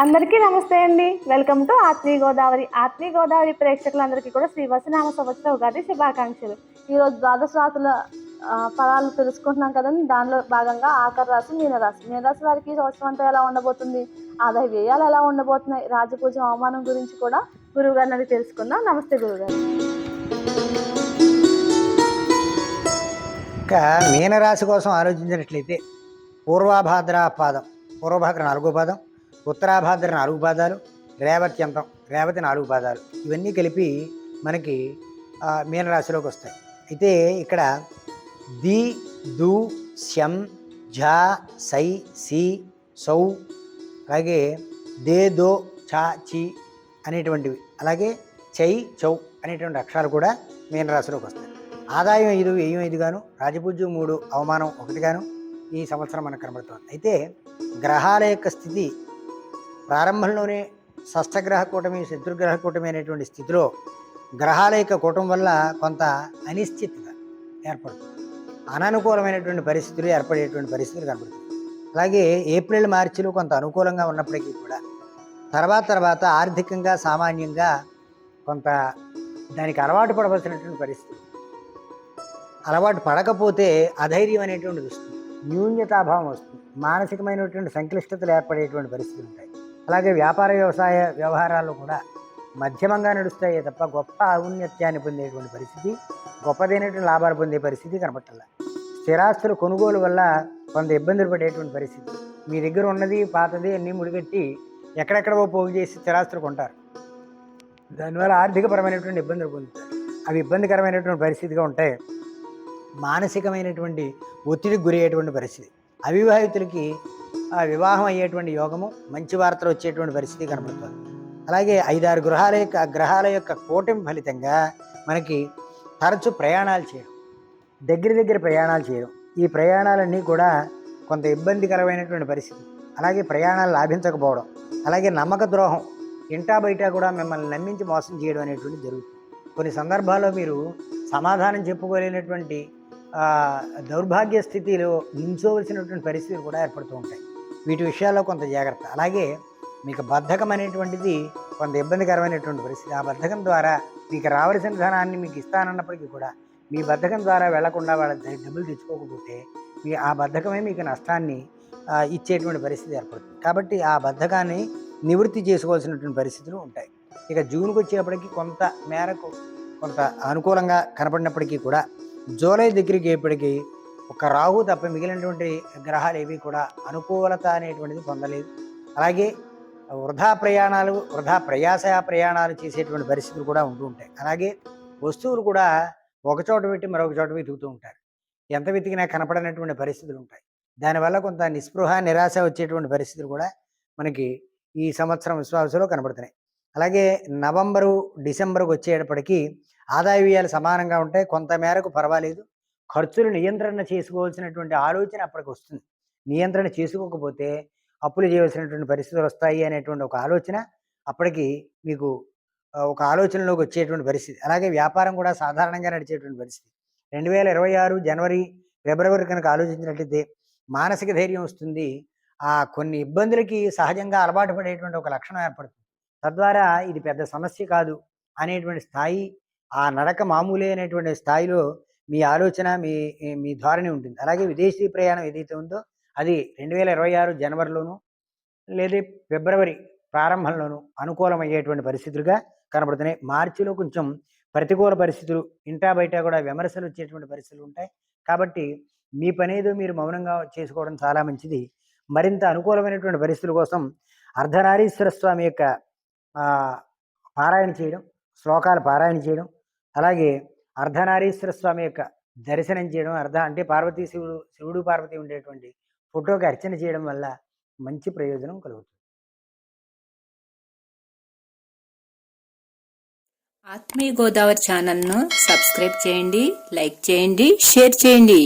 అందరికీ నమస్తే అండి. వెల్కమ్ టు ఆత్మీయ గోదావరి. ఆత్మీయ గోదావరి ప్రేక్షకులందరికీ కూడా శ్రీ వసనామ సంవత్సర ఉగాది శుభాకాంక్షలు. ఈరోజు ద్వాదశ రాతుల ఫలాలు తెలుసుకుంటున్నాం కదండి. దానిలో భాగంగా ఆఖరి రాశి మీనరాశి. మీనరాశి వారికి సంవత్సరం అంతా ఎలా ఉండబోతుంది? ఆదాయ వ్యయాలు ఎలా ఉండబోతున్నాయి? రాజపూజ అవమానం గురించి కూడా గురువు గారిని అడిగి తెలుసుకుందాం. నమస్తే గురుగారు ఇంకా మీనరాశి కోసం ఆలోచించినట్లయితే పూర్వాభాద్ర పాదం పూర్వభాగ్ర నాలుగో పాదం ఉత్తరాభాద్ర నాలుగు పాదాలు రేవతి అంతం రేవతి నాలుగు పాదాలు. ఇవన్నీ కలిపి మనకి మీనరాశిలోకి వస్తాయి. అయితే ఇక్కడ ది దు శం ఝ సై సి సౌ అలాగే దే దో ఛా చి అనేటువంటివి. అలాగే చై చౌ అనేటువంటి అక్షరాలు కూడా మీనరాశిలోకి వస్తాయి. ఆదాయం ఐదు వ్యయం ఐదు గాను రాజపూజ్యం మూడు అవమానం ఒకటి గాను ఈ సంవత్సరం మనకు కనబడుతుంది. అయితే గ్రహాల యొక్క స్థితి ప్రారంభంలోనే షష్ఠగ్రహ కూటమి శత్రుగ్రహ కూటమి అనేటువంటి స్థితిలో గ్రహాల యొక్క కూటం వల్ల కొంత అనిశ్చిత ఏర్పడుతుంది. అననుకూలమైనటువంటి పరిస్థితులు ఏర్పడేటువంటి పరిస్థితులు కనబడుతుంది అలాగే ఏప్రిల్ మార్చిలో కొంత అనుకూలంగా ఉన్నప్పటికీ కూడా తర్వాత తర్వాత ఆర్థికంగా సామాన్యంగా కొంత దానికి అలవాటు పడవలసినటువంటి పరిస్థితి. అలవాటు పడకపోతే అధైర్యం అనేటువంటిది వస్తుంది. న్యూన్యతాభావం వస్తుంది. మానసికమైనటువంటి సంక్లిష్టతలు ఏర్పడేటువంటి పరిస్థితులు ఉంటాయి. అలాగే వ్యాపార వ్యవసాయ వ్యవహారాలు కూడా మధ్యమంగా నడుస్తాయి తప్ప గొప్ప ఔన్నత్యాన్ని పొందేటువంటి పరిస్థితి గొప్పదైనటువంటి లాభాలు పొందే పరిస్థితి కనపట్టాల స్థిరాస్తుల కొనుగోలు వల్ల కొంత ఇబ్బందులు పడేటువంటి పరిస్థితి. మీ దగ్గర ఉన్నది పాతది అన్నీ ముడిగట్టి ఎక్కడెక్కడో పోగు చేసి స్థిరాస్తులు కొంటారు. దానివల్ల ఆర్థికపరమైనటువంటి ఇబ్బందులు పొందుతారు. అవి ఇబ్బందికరమైనటువంటి పరిస్థితిగా ఉంటాయి. మానసికమైనటువంటి ఒత్తిడికి గురయ్యేటువంటి పరిస్థితి. అవివాహితులకి ఆ వివాహం అయ్యేటువంటి యోగము మంచి వార్తలు వచ్చేటువంటి పరిస్థితి కనబడుతుంది. అలాగే ఐదారు గృహాల యొక్క గ్రహాల యొక్క కూటమి ఫలితంగా మనకి తరచు ప్రయాణాలు చేయడం దగ్గర దగ్గర ప్రయాణాలు చేయడం ఈ ప్రయాణాలన్నీ కూడా కొంత ఇబ్బందికరమైనటువంటి పరిస్థితి. అలాగే ప్రయాణాలు లాభించకపోవడం అలాగే నమ్మక ద్రోహం ఇంటా బయట కూడా మిమ్మల్ని నమ్మించి మోసం చేయడం అనేటువంటి జరుగుతుంది. కొన్ని సందర్భాల్లో మీరు సమాధానం చెప్పుకోలేనటువంటి దౌర్భాగ్య స్థితిలో నించోవలసినటువంటి పరిస్థితులు కూడా ఏర్పడుతూ ఉంటాయి. వీటి విషయాల్లో కొంత జాగ్రత్త. అలాగే మీకు బద్ధకం అనేటువంటిది కొంత ఇబ్బందికరమైనటువంటి పరిస్థితి. ఆ బద్ధకం ద్వారా మీకు రావలసిన ధనాన్ని మీకు ఇస్తానన్నప్పటికీ కూడా మీ బద్ధకం ద్వారా వెళ్ళకుండా వాళ్ళ డబ్బులు తెచ్చుకోకపోతే మీ ఆ బద్ధకమే మీకు నష్టాన్ని ఇచ్చేటువంటి పరిస్థితి ఏర్పడుతుంది. కాబట్టి ఆ బద్ధకాన్ని నివృత్తి చేసుకోవాల్సినటువంటి పరిస్థితులు ఉంటాయి. ఇక జూన్కి వచ్చేప్పటికి కొంత మేరకు కొంత అనుకూలంగా కనపడినప్పటికీ కూడా జూలై దగ్గరికి అయ్యేప్పటికీ ఒక రాహు తప్ప మిగిలినటువంటి గ్రహాలు ఏవి కూడా అనుకూలత అనేటువంటిది పొందలేదు. అలాగే వృధా ప్రయాణాలు వృధా ప్రయాస ప్రయాణాలు చేసేటువంటి పరిస్థితులు కూడా ఉంటూ ఉంటాయి. అలాగే వస్తువులు కూడా ఒకచోట పెట్టి మరొక చోట వెతుకుతూ ఉంటారు. ఎంత వెతికినా కనపడనటువంటి పరిస్థితులు ఉంటాయి. దానివల్ల కొంత నిస్పృహ నిరాశ వచ్చేటువంటి పరిస్థితులు కూడా మనకి ఈ సంవత్సరం విశ్వాసంలో కనబడుతున్నాయి. అలాగే నవంబరు డిసెంబర్కి వచ్చేటప్పటికీ ఆదాయ వ్యయాలు సమానంగా ఉంటాయి. కొంత మేరకు పర్వాలేదు. ఖర్చులు నియంత్రణ చేసుకోవాల్సినటువంటి ఆలోచన అప్పటికి వస్తుంది. నియంత్రణ చేసుకోకపోతే అప్పులు చేయవలసినటువంటి పరిస్థితులు వస్తాయి అనేటువంటి ఒక ఆలోచన అప్పటికి మీకు ఒక ఆలోచనలోకి వచ్చేటువంటి పరిస్థితి. అలాగే వ్యాపారం కూడా సాధారణంగా నడిచేటువంటి పరిస్థితి. రెండు వేల ఇరవై ఆరు జనవరి ఫిబ్రవరి కనుక ఆలోచించినట్లయితే మానసిక ధైర్యం వస్తుంది. ఆ కొన్ని ఇబ్బందులకి సహజంగా అలవాటు పడేటువంటి ఒక లక్షణం ఏర్పడుతుంది. తద్వారా ఇది పెద్ద సమస్య కాదు అనేటువంటి స్థాయి ఆ నడక మామూలే అనేటువంటి స్థాయిలో మీ ఆలోచన మీ మీ ధోరణి ఉంటుంది. అలాగే విదేశీ ప్రయాణం ఏదైతే ఉందో అది రెండు వేల ఇరవై ఆరు జనవరిలోను లేదా ఫిబ్రవరి ప్రారంభంలోను అనుకూలమయ్యేటువంటి పరిస్థితులుగా కనబడుతున్నాయి. మార్చిలో కొంచెం ప్రతికూల పరిస్థితులు ఇంటా బయట కూడా విమర్శలు వచ్చేటువంటి పరిస్థితులు ఉంటాయి. కాబట్టి మీ పని ఏదో మీరు మౌనంగా చేసుకోవడం చాలా మంచిది. మరింత అనుకూలమైనటువంటి పరిస్థితుల కోసం అర్ధనారీశ్వర స్వామి యొక్క పారాయణ చేయడం శ్లోకాలు పారాయణ చేయడం అలాగే అర్ధనారీశ్వర స్వామి యొక్క దర్శనం చేయడం అర్ధ అంటే పార్వతీ శివుడు శివుడు పార్వతి ఉండేటువంటి ఫోటోకి అర్చన చేయడం వల్ల మంచి ప్రయోజనం కలుగుతుంది. ఆత్మీయ గోదావరి ఛానల్ను సబ్స్క్రైబ్ చేయండి లైక్ చేయండి షేర్ చేయండి.